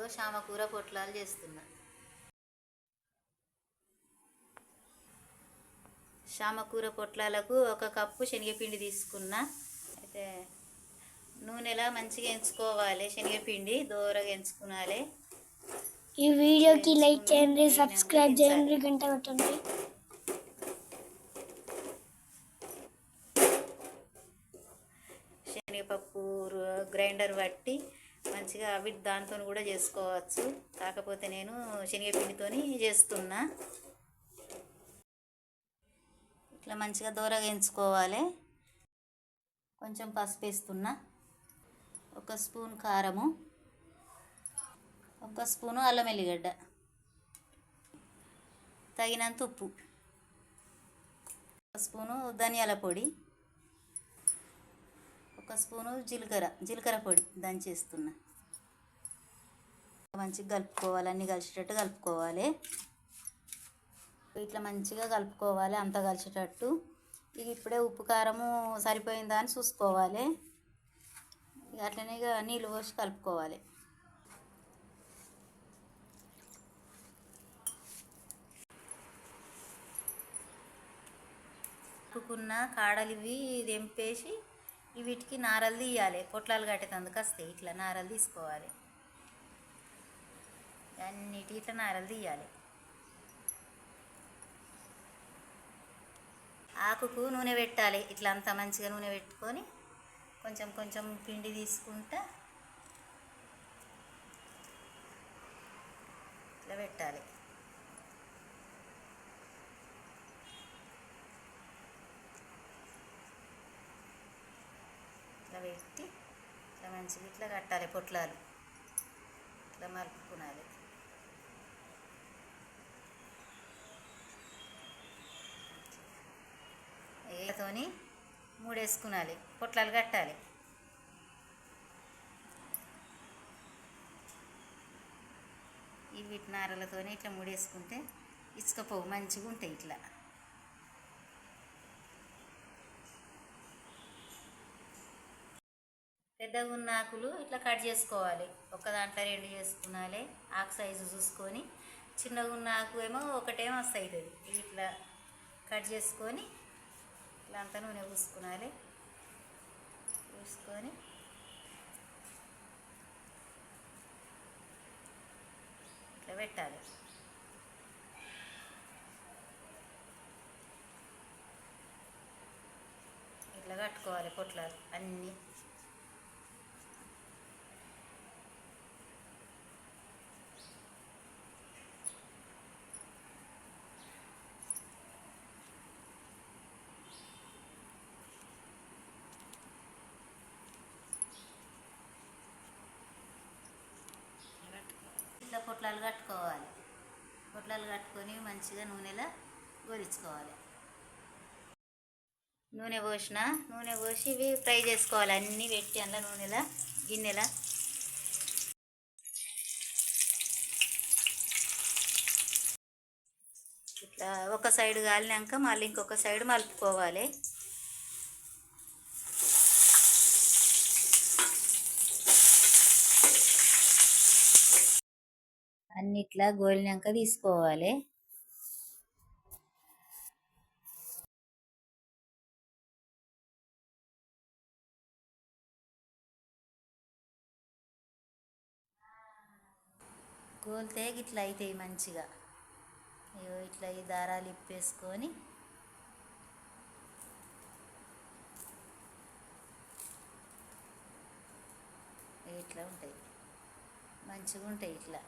శనగపప్పుతో చామకూర పొట్లాలు చేస్తున్నా. చామకూర పొట్లాలకు ఒక కప్పు శనగపిండి తీసుకున్నా. అయితే నూనెలా మంచిగా ఎంచుకోవాలి శనగపిండి దూరగా ఎంచుకోవాలి ఈ వీడియోకి లైక్ చేయండి సబ్స్క్రైబ్ చేయండి గంట కొట్టండి. శనగపప్పు గ్రైండర్ పట్టి మంచిగా వీటి దాంతో కూడా చేసుకోవచ్చు. కాకపోతే నేను శనగపిండితోని చేస్తున్నా. ఇట్లా మంచిగా దూరగా ఎంచుకోవాలి. కొంచెం పసుపు వేస్తున్నా. ఒక స్పూన్ కారము. ఒక స్పూను అల్లం వెల్లిగడ్డ తగినంత ఉప్పు. ఒక స్పూను ధనియాల పొడి. ఒక స్పూను జీలకర్ర. జీలకర్ర పొడి దంచేస్తున్నా. మంచిగా కలుపుకోవాలి. అన్నీ కలిసేటట్టు కలుపుకోవాలి. ఇట్లా మంచిగా కలుపుకోవాలి. అంతా కలిసేటట్టు. ఇక ఇప్పుడే ఉప్పు కారము సరిపోయిందా అని చూసుకోవాలి. ఇక అట్లనే ఇక నీళ్ళు పోసి కలుపుకోవాలి. ఉప్పుకున్న కాడలు ఇవి తెంపేసి వీటికి నారలు తీయాలి. పొట్లాలు కట్టేటందుకు వస్తాయి. ఇట్లా నారలు తీసుకోవాలి. అన్నిటి ఇట్లా నారలు తీయాలి. ఆకుకు నూనె పెట్టాలి. ఇట్లా అంతా మంచిగా నూనె పెట్టుకొని కొంచెం కొంచెం పిండి తీసుకుంటా ఇట్లా పెట్టాలి. ఇట్లా పెట్టి ఇట్లా మంచిగా ఇట్లా కట్టాలి పొట్లాలు. ఇట్లా మలుపుకునాలి. ఏతోని మూడేసుకునాలి. పొట్లాలు కట్టాలి. ఈ వీటి నారలతోనే ఇట్లా మూడేసుకుంటే ఇసుకపోవు మంచిగా ఉంటాయి ఇట్లా. పెద్దగా ఉన్న ఆకులు ఇట్లా కట్ చేసుకోవాలి. ఒక దాంట్లో రెండు చేసుకోవాలి ఆకు సైజు చూసుకొని చిన్నగా ఉన్న ఆకు ఏమో ఒకటేమో అవుతుంది ఇట్లా కట్ చేసుకొని ఇట్లా అంతా నూనె పూసుకోవాలి పూసుకొని ఇట్లా పెట్టాలి. ఇట్లా కట్టుకోవాలి పొట్లాలు అన్నీ. ఇట్లా పొట్లాలు కట్టుకోవాలి. పొట్లాలు కట్టుకొని మంచిగా నూనెలో గోరించుకోవాలి నూనె పోసిన నూనె పోసి ఇవి ఫ్రై చేసుకోవాలి. అన్నీ పెట్టి అందులో నూనెలో గిన్నెలా. ఇట్లా ఒక సైడ్ కాలినాక మళ్ళీ ఇంకొక సైడ్ మలుపుకోవాలి. ఇట్లా గోలినాక తీసుకోవాలి. గోలితే ఇట్లా అవుతాయి మంచిగా. ఇగో ఇట్లా ఈ దారాలు ఇప్పేసుకొని ఇట్లా ఉంటాయి. మంచిగా ఉంటాయి ఇట్లా.